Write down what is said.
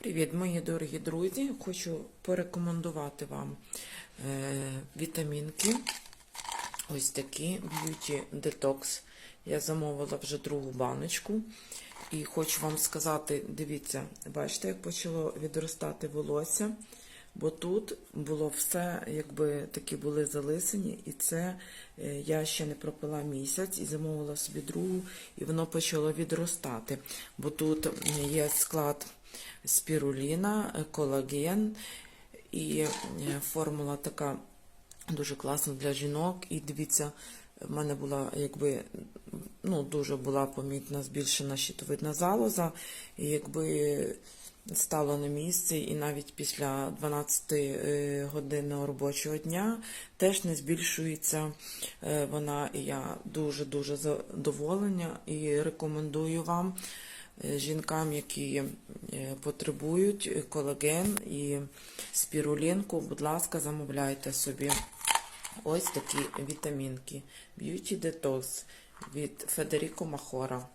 Привіт, мої дорогі друзі! Хочу порекомендувати вам е, вітамінки. Ось такі Beauty Detox. Я замовила вже другу баночку. І хочу вам сказати: дивіться, бачите, як почало відростати волосся. Бо тут було все, якби такі були залисані, і це е, я ще не пропила місяць і замовила собі другу, і воно почало відростати. Бо тут є склад спіруліна, е, колаген і е, формула така дуже класна для жінок. І дивіться, в мене була якби ну, дуже була помітна збільшена щитовидна залоза, і якби стало на місці, і навіть після 12 е, годинного робочого дня теж не збільшується вона. І я дуже-дуже задоволена і рекомендую вам. Е, Жінкам, які е, потребують колаген і спірулінку, будь ласка, замовляйте собі ось такі вітамінки Beauty Detox від Федеріко Махора.